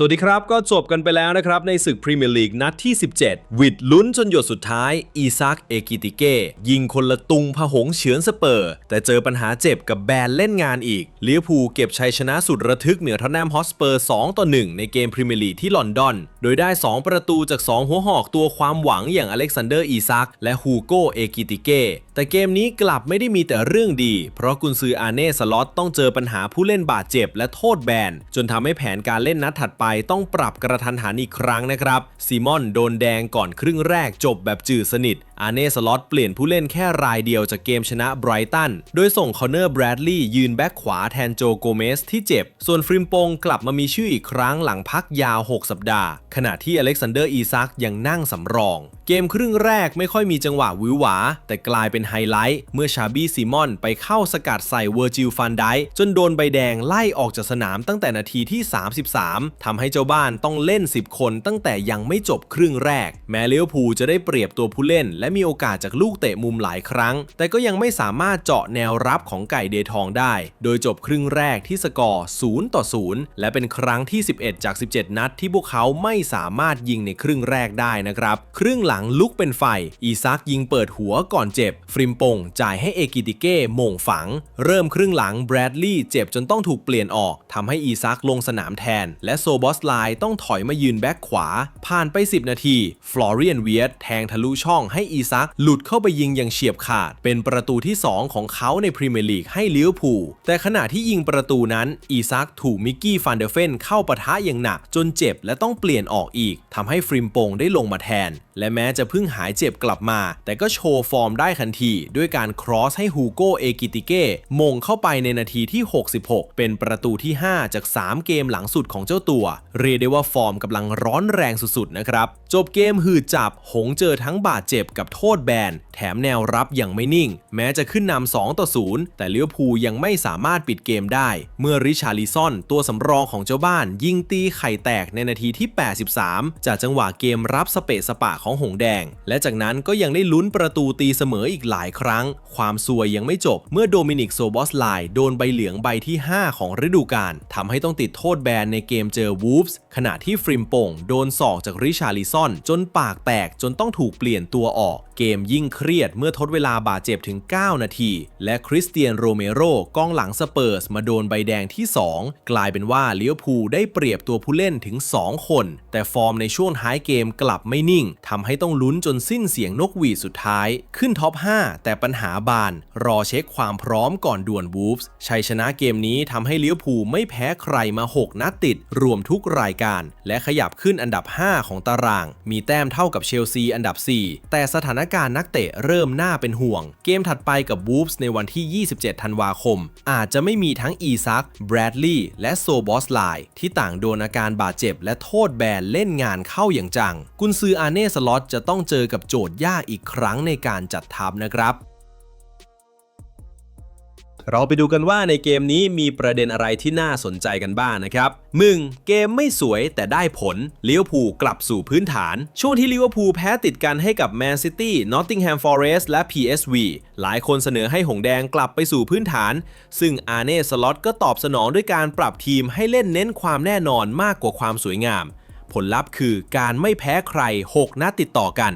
สวัสดีครับ ก็จบกันไปแล้วนะครับ ในศึกพรีเมียร์ลีกนัดที่ 17 วิดลุ้นจนหยดสุดท้าย อีซักเอกิติเก้ยิงคนละตุงผหงเฉือนสเปอร์ แต่เจอปัญหาเจ็บกับแบนเล่นงานอีกลิเวอร์พูเก็บชัยชนะสุดระทึกเหนือทอตแนมฮอสเปอร์ 2 ต่อ 1 ในเกมพรีเมียร์ลีกที่ลอนดอน โดยได้ 2 ประตูจาก 2 หัวหอกตัวความหวังอย่างอเล็กซานเดอร์อีซักและฮูโกเอกิติเก้ แต่เกมนี้กลับไม่ได้มีแต่เรื่องดี เพราะกุนซืออาเน่สล็อตต้องเจอปัญหาผู้เล่นบาดเจ็บและโทษแบน จนทำให้แผนการเล่นนัดถัดไปต้องปรับกระทันหันอีกครั้งนะครับซีมอนโดนแดงก่อนครึ่งแรกจบแบบจืดสนิท อาเน่สล็อตเปลี่ยนผู้เล่นแค่รายเดียวจากเกมชนะไบรตัน โดยส่งคอนเนอร์แบรดลีย์ยืนแบ็คขวาแทนโจโกเมสที่เจ็บ ส่วนฟริมโปงกลับมามีชื่ออีกครั้งหลังพักยาว 6 สัปดาห์ ขณะที่อเล็กซานเดอร์อีซักยังนั่งสำรอง เกมครึ่งแรกไม่ค่อยมีจังหวะวือหวา แต่กลายเป็นไฮไลท์เมื่อชาบี้ซีมอนไปเข้าสกัดใส่เวอร์จิลฟันไดจนโดนใบแดงไล่ออกจากสนามตั้งแต่นาทีที่ 33ทำให้เจ้าบ้านต้องเล่น 10 คนตั้งแต่ยังไม่จบครึ่งแรก แม้เลี้ยวภูจะได้เปรียบตัวผู้เล่น และมีโอกาสจากลูกเตะมุมหลายครั้ง แต่ก็ยังไม่สามารถเจาะแนวรับของไก่เดทองได้ โดยจบครึ่งแรกที่สกอร์0ต่อ0และเป็นครั้งที่ 11 จาก 17 นัดที่พวกเขาไม่สามารถยิงในครึ่งแรกได้นะครับ ครึ่งหลังลุกเป็นไฟ อีซักยิงเปิดหัวก่อนเจ็บ ฟริมปงจ่ายให้เอกิติเก้มงฝัง เริ่มครึ่งหลังแบรดลีย์เจ็บจนต้องถูกเปลี่ยนออกทำให้อีซักลงสนามแทน และโซบอสไลน์ต้องถอยมายืนแบ็คขวา ผ่านไป 10 นาที ฟลอเรียนเวียตแทงทะลุช่องให้อีซักหลุดเข้าไปยิงอย่างเฉียบขาด เป็นประตูที่ 2 ของเขาในพรีเมียร์ลีกให้ลิเวอร์พูลแต่ขณะที่ยิงประตูนั้น อีซักถูกมิกกี้ฟันเดอร์เฟนเข้าปะทะอย่างหนักจนเจ็บและต้องเปลี่ยนออกอีกทำให้ฟริมปงได้ลงมาแทน และแม้จะเพิ่งหายเจ็บกลับมา แต่ก็โชว์ฟอร์มได้ทันที ด้วยการครอสให้ฮูโกเอกิติเก้มงเข้าไปในนาทีที่ 66 เป็นประตูที่ 5 จาก 3 เกมหลังสุดของเจ้าตัว เรียกได้ว่าฟอร์มกำลังร้อนแรงสุดๆนะครับ จบเกมหืดจับ หงเจอทั้งบาดเจ็บกับโทษแบน แถมแนวรับยังไม่นิ่ง แม้จะขึ้นนำ2ต่อ0แต่เลี้ยวภูยังไม่สามารถปิดเกมได้ เมื่อริชาลิซอน ตัวสำรองของเจ้าบ้าน ยิงตีไข่แตกในนาทีที่ 83 จากจังหวะเกมรับสเปะสปะของหงแดง และจากนั้นก็ยังได้ลุ้นประตูตีเสมออีกหลายครั้ง ความซวยยังไม่จบ เมื่อโดมินิกโซบอสไลน์โดนใบเหลืองใบที่ 5 ของฤดูกาลทำให้ต้องติดโทษแบนในเกมเจอวูฟส์ขณะที่ฟริมโป่งโดนศอกจากริชาลิซอน จนปากแตกจนต้องถูกเปลี่ยนตัวออก เกมยิ่งเครียดเมื่อทดเวลาบาดเจ็บถึง 9 นาที และคริสเตียนโรเมโรกองหลังสเปอร์สมาโดนใบแดงที่ 2 กลายเป็นว่าเลี้ยวภูได้เปรียบตัวผู้เล่นถึง 2 คน แต่ฟอร์มในช่วงท้ายเกมกลับไม่นิ่งทำให้ต้องลุ้นจนสิ้นเสียงนกหวีดสุดท้าย ขึ้นท็อป 5 แต่ปัญหาบาน รอเช็คความพร้อมก่อนด่วลวูฟส์ชัยชนะเกมนี้ทำให้เลี้ยวภูไม่แพ้ใครมา 6 นัดติด รวมทุกรายการ และขยับขึ้นอันดับ 5 ของตาราง มีแต้มเท่ากับเชลซีอันดับ 4 แต่สถานการณ์นักเตะเริ่มน่าเป็นห่วง เกมถัดไปกับวูฟส์ในวันที่ 27 ธันวาคม อาจจะไม่มีทั้งอีซักแบรดลีย์และโซบอสไลที่ต่างโดนอาการบาดเจ็บและโทษแบนเล่นงานเข้าอย่างจัง กุนซืออาเน่สลอตจะต้องเจอกับโจทย์ยากอีกครั้งในการจัดทัพนะครับ เราไปดูกันว่าในเกมนี้มีประเด็นอะไรที่น่าสนใจกันบ้างนะครับมึงเกมไม่สวยแต่ได้ผลลิเวอร์พูลกลับสู่พื้นฐาน ช่วงที่ลิเวอร์พูลแพ้ติดกันให้กับแมนซิตี้นอตติงแฮมฟอร์เรสและ PSV หลายคนเสนอให้หงแดงกลับไปสู่พื้นฐาน ซึ่งอาเน่สล็อตก็ตอบสนองด้วยการปรับทีมให้เล่นเน้นความแน่นอนมากกว่าความสวยงาม ผลลัพธ์คือการไม่แพ้ใคร 6 นัดติดต่อกัน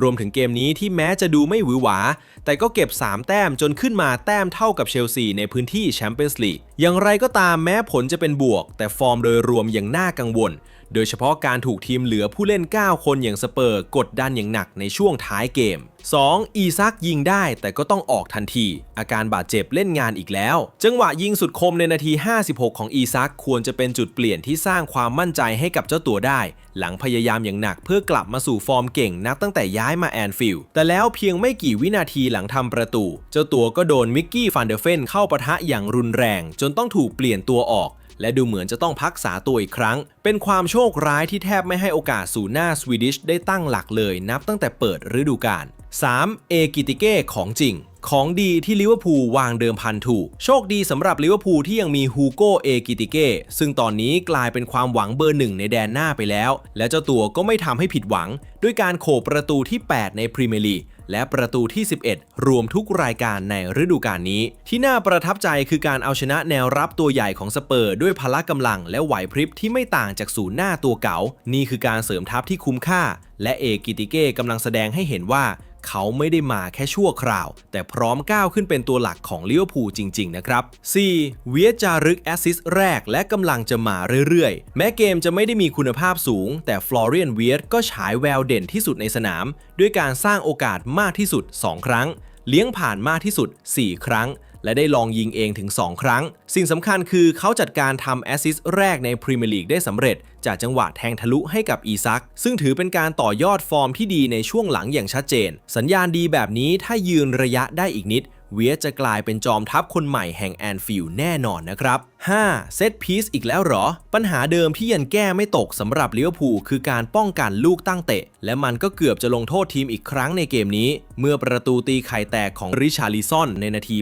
รวมถึงเกมนี้ที่แม้จะดูไม่หวือหวา แต่ก็เก็บ 3 แต้มจนขึ้นมาแต้มเท่ากับเชลซีในพื้นที่แชมเปี้ยนส์ลีกอย่างไรก็ตามแม้ผลจะเป็นบวก แต่ฟอร์มโดยรวมยังน่ากังวล โดยเฉพาะการถูกทีมเหลือผู้เล่น 9 คนอย่างสเปอร์กดดันอย่างหนักในช่วงท้ายเกม 2. อีซักยิงได้แต่ก็ต้องออกทันที อาการบาดเจ็บเล่นงานอีกแล้ว จังหวะยิงสุดคมในนาที 56 ของอีซักควรจะเป็นจุดเปลี่ยนที่สร้างความมั่นใจให้กับเจ้าตัวได้ หลังพยายามอย่างหนักเพื่อกลับมาสู่ฟอร์มเก่งนับตั้งแต่ย้ายมาแอนฟิลด์แต่แล้วเพียงไม่กี่วินาทีหลังทำประตู เจ้าตัวก็โดนมิกกี้ฟันเดอร์เฟนเข้าปะทะอย่างรุนแรง จนต้องถูกเปลี่ยนตัวออก และดูเหมือนจะต้องพักษาตัวอีกครั้ง เป็นความโชคร้ายที่แทบไม่ให้โอกาสสู่หน้าสวีดิชได้ตั้งหลักเลยนับตั้งแต่เปิดฤดูกาล 3. เอกิติเก้ของจริง ของดีที่ลิเวอร์พูลวางเดิมพันถูก โชคดีสำหรับลิเวอร์พูลที่ยังมีฮูโกเอกิติเก้ซึ่งตอนนี้กลายเป็นความหวังเบอร์หนึ่งในแดนหน้าไปแล้ว และเจ้าตัวก็ไม่ทำให้ผิดหวัง ด้วยการโขประตูที่ 8 ในพรีเมียร์ลีก และประตูที่ 11 รวมทุกรายการในฤดูกาลนี้ ที่น่าประทับใจคือการเอาชนะแนวรับตัวใหญ่ของสเปอร์ ด้วยพละกำลังและไหวพริบที่ไม่ต่างจากศูนย์หน้าตัวเก่า นี่คือการเสริมทัพที่คุ้มค่า และเอกกิติเก้กำลังแสดงให้เห็นว่า เขาไม่ได้มาแค่ชั่วคราว แต่พร้อมก้าวขึ้นเป็นตัวหลักของลิเวอร์พูลจริง ๆ นะครับ 4. เวียจารึกแอสซิสแรกและกำลังจะมาเรื่อยๆ แม้เกมจะไม่ได้มีคุณภาพสูง แต่ฟลอเรียนเวียก็ฉายแววเด่นที่สุดในสนาม ด้วยการสร้างโอกาสมากที่สุด 2 ครั้ง เลี้ยงผ่านมากที่สุด 4 ครั้ง และได้ลองยิงเองถึง 2 ครั้ง สิ่งสำคัญคือเขาจัดการทำแอสซิสต์แรกในพรีเมียร์ลีกได้สำเร็จ จากจังหวะแทงทะลุให้กับอีซัก ซึ่งถือเป็นการต่อยอดฟอร์มที่ดีในช่วงหลังอย่างชัดเจน สัญญาณดีแบบนี้ถ้ายืนระยะได้อีกนิด เวียจะกลายเป็นจอมทัพคนใหม่แห่งแอนฟิลแน่นอนนะครับ 5. เซตพีซอีกแล้วหรอ ปัญหาเดิมที่ยังแก้ไม่ตกสำหรับลิเวอร์พูลคือการป้องกันลูกตั้งเตะ และมันก็เกือบจะลงโทษทีมอีกครั้งในเกมนี้ เมื่อประตูตีไข่แตกของริชาลิซอนในนาที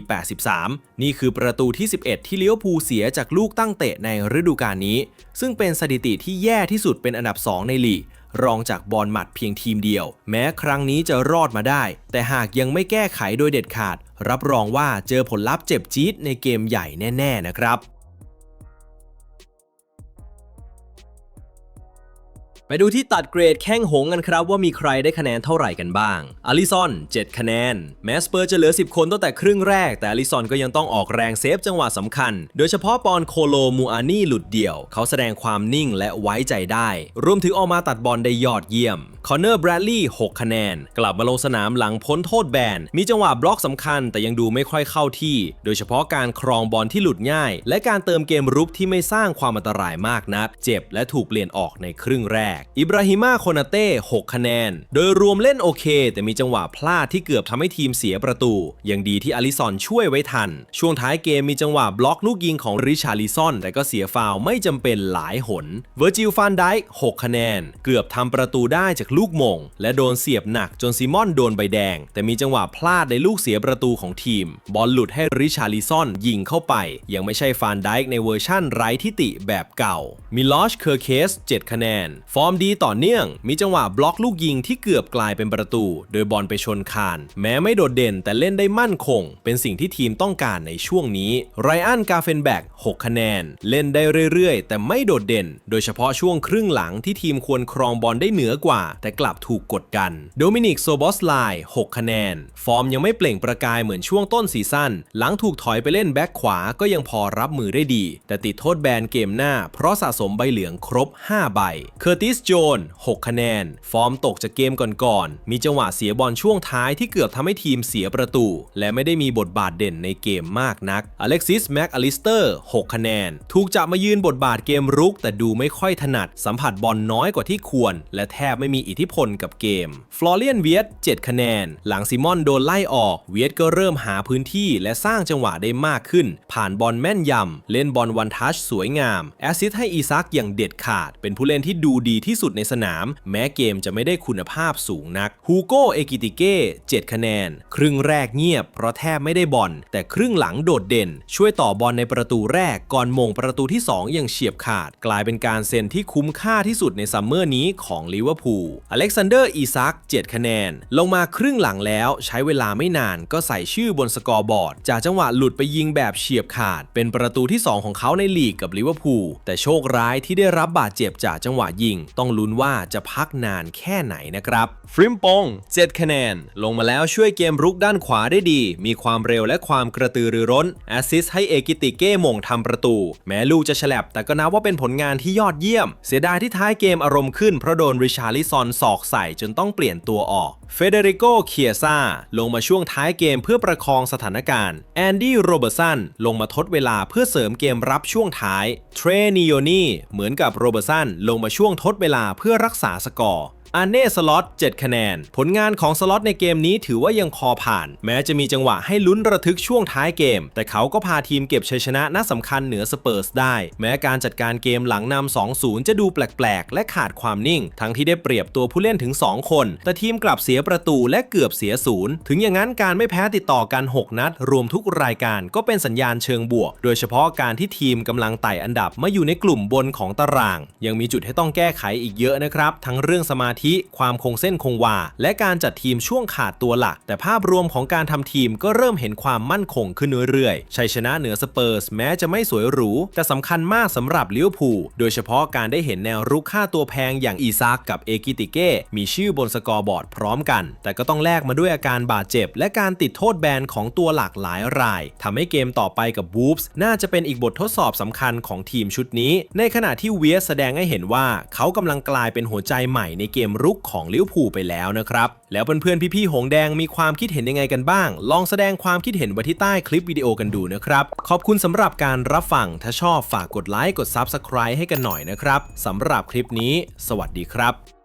83 นี่คือประตูที่ 11 ที่ลิเวอร์พูลเสียจากลูกตั้งเตะในฤดูกาลนี้ ซึ่งเป็นสถิติที่แย่ที่สุดเป็นอันดับ 2 ในลีก รองจากบอลหมัดเพียงทีมเดียว แม้ครั้งนี้จะรอดมาได้ แต่หากยังไม่แก้ไขโดยเด็ดขาด รับรองว่าเจอผลลัพธ์เจ็บจี๊ดในเกมใหญ่แน่ ๆ นะครับ ไปดูที่ตัดเกรดแข้งหงกันครับว่ามีใครได้คะแนนเท่าไหร่กันบ้างอลิซอน 7 คะแนน แมสเปอร์จะเหลือ 10 คนตั้งแต่ครึ่งแรก แต่อลิซอนก็ยังต้องออกแรงเซฟจังหวะสำคัญ โดยเฉพาะปอนโคโลมูอานี่หลุดเดี่ยว เขาแสดงความนิ่งและไว้ใจได้ รวมถึงออกมาตัดบอลได้ยอดเยี่ยม คอนเนอร์แบรดลีย์6คะแนน กลับมาลงสนามหลังพ้นโทษแบน มีจังหวะบล็อกสำคัญแต่ยังดูไม่ค่อยเข้าที่ โดยเฉพาะการครองบอลที่หลุดง่าย และการเติมเกมรุกที่ไม่สร้างความอันตรายมากนัก เจ็บและถูกเปลี่ยนออกในครึ่งแรก อิบราฮิมาโคนาเต้6คะแนน โดยรวมเล่นโอเค แต่มีจังหวะพลาดที่เกือบทำให้ทีมเสียประตู ยังดีที่อลิซอนช่วยไว้ทัน ช่วงท้ายเกมมีจังหวะบล็อกลูกยิงของริชาลิซอน แต่ก็เสียฟาวไม่จำเป็นหลายหน เวอร์จิลฟานไดค์6คะแนน เกือบทำประตูได้จากลูกมง และโดนเสียบหนักจนซิมอนโดนใบแดง แต่มีจังหวะพลาดในลูกเสียประตูของทีม บอลหลุดให้ริชาลิซอนยิงเข้าไป ยังไม่ใช่ฟานไดค์ในเวอร์ชั่นไร้ทิติแบบเก่า มิลอชเคอร์เคส 7 คะแนน ฟอร์มดีต่อเนื่อง มีจังหวะบล็อกลูกยิงที่เกือบกลายเป็นประตู โดยบอลไปชนคาน แม้ไม่โดดเด่นแต่เล่นได้มั่นคง เป็นสิ่งที่ทีมต้องการในช่วงนี้ ไรอันกาเฟนแบก 6 คะแนน เล่นได้เรื่อยๆ แต่ไม่โดดเด่น โดยเฉพาะช่วงครึ่งหลังที่ทีมควรครองบอลได้เหนือกว่าแต่กลับถูกกดกัน โดมินิกโซบอสไล6คะแนน ฟอร์มยังไม่เปล่งประกายเหมือนช่วงต้นซีซั่น หลังถูกถอยไปเล่นแบ็คขวาก็ยังพอรับมือได้ดี แต่ติดโทษแบนเกมหน้า เพราะสะสมใบเหลืองครบ 5 ใบ เคอร์ติสโจน 6 คะแนน ฟอร์มตกจากเกมก่อนๆ มีจังหวะเสียบอลช่วงท้ายที่เกือบทำให้ทีมเสียประตู และไม่ได้มีบทบาทเด่นในเกมมากนัก อเล็กซิสแม็กอลิสเตอร์ 6 คะแนน ถูกจับมายืนบทบาทเกมรุก แต่ดูไม่ค่อยถนัด สัมผัสบอลน้อยกว่าที่ควร และแทบไม่มีอิทธิพลกับเกม ฟลอเรียนเวียต7คะแนน หลังซิมอนโดนไล่ออก เวียตก็เริ่มหาพื้นที่และสร้างจังหวะได้มากขึ้น ผ่านบอลแม่นยำ เล่นบอลวันทัชสวยงาม แอสซิสต์ให้อีซักอย่างเด็ดขาด เป็นผู้เล่นที่ดูดีที่สุดในสนาม แม้เกมจะไม่ได้คุณภาพสูงนัก ฮูโกเอกิติเก้7คะแนน ครึ่งแรกเงียบเพราะแทบไม่ได้บอล แต่ครึ่งหลังโดดเด่น ช่วยต่อบอลในประตูแรกก่อนมงประตูที่ 2 อย่างเฉียบขาด กลายเป็นการเซ็นที่คุ้มค่าที่สุดในซัมเมอร์นี้ของลิเวอร์พูลอเล็กซานเดอร์อีซัก7คะแนน ลงมาครึ่งหลังแล้วใช้เวลาไม่นานก็ใส่ชื่อบนสกอร์บอร์ด จากจังหวะหลุดไปยิงแบบเฉียบขาด เป็นประตูที่ 2 ของเขาในลีกกับลิเวอร์พูลแต่โชคร้ายที่ได้รับบาดเจ็บจากจังหวะยิง ต้องลุ้นว่าจะพักนานแค่ไหนนะครับฟริมปง7คะแนน ลงมาแล้วช่วยเกมรุกด้านขวาได้ดี มีความเร็วและความกระตือรือร้นแอสซิสต์ให้เอกิติเก้มงทำประตู แม้ลูกจะฉลับแต่ก็นับว่าเป็นผลงานที่ยอดเยี่ยม เสียดายที่ท้ายเกมอารมณ์ขึ้นเพราะโดนริชาลิซอนสอกใส่จนต้องเปลี่ยนตัวออก เฟเดริโก เคียซาลงมาช่วงท้ายเกมเพื่อประคองสถานการณ์ แอนดี้ โรเบอร์สันลงมาทดเวลาเพื่อเสริมเกมรับช่วงท้าย เทรนิโอนี่เหมือนกับโรเบอร์สันลงมาช่วงทดเวลาเพื่อรักษาสกอร์ อาเน่สล็อต7คะแนน ผลงานของสล็อตในเกมนี้ถือว่ายังพอผ่าน แม้จะมีจังหวะให้ลุ้นระทึกช่วงท้ายเกม แต่เขาก็พาทีมเก็บชัยชนะน่าสำคัญเหนือสเปอร์สได้ แม้การจัดการเกมหลังนำ2-0 จะดูแปลกๆ และขาดความนิ่ง ทั้งที่ได้เปรียบตัวผู้เล่นถึง 2 คน แต่ทีมกลับเสียประตูและเกือบเสียศูนย์ถึงอย่างนั้นการไม่แพ้ติดต่อกัน 6 นัด รวมทุกรายการก็เป็นสัญญาณเชิงบวก โดยเฉพาะการที่ทีมกำลังไต่อันดับมาอยู่ในกลุ่มบนของตาราง ยังมีจุดให้ต้องแก้ไขอีกเยอะนะครับ ทั้งเรื่องสมาธิธิ ความคงเส้นคงวา และการจัดทีมช่วงขาดตัวหลัก แต่ภาพรวมของการทำทีมก็เริ่มเห็นความมั่นคงขึ้นเรื่อยๆ ชัยชนะเหนือสเปอร์สแม้จะไม่สวยหรู แต่สำคัญมากสำหรับลิเวอร์พูล โดยเฉพาะการได้เห็นแนวรุกค่าตัวแพงอย่างอีซากกับเอกิติเก้มีชื่อบนสกอร์บอร์ดพร้อมกัน แต่ก็ต้องแลกมาด้วยอาการบาดเจ็บ และการติดโทษแบนของตัวหลักหลายรายทำให้เกมต่อไปกับวูฟส์น่าจะเป็นอีกบททดสอบสำคัญของทีมชุดนี้ ในขณะที่เวียสแสดงให้เห็นว่าเขากำลังกลายเป็นหัวใจใหม่ในเกมรุกของลิเวอร์พูลไปแล้วนะครับ แล้วเพื่อนๆพี่ๆหงแดงมีความคิดเห็นยังไงกันบ้าง ลองแสดงความคิดเห็นไว้ที่ใต้คลิปวิดีโอกันดูนะครับ ขอบคุณสำหรับการรับฟังถ้าชอบฝากกดไลค์กด Subscribe ให้กันหน่อยนะครับสำหรับคลิปนี้ สวัสดีครับ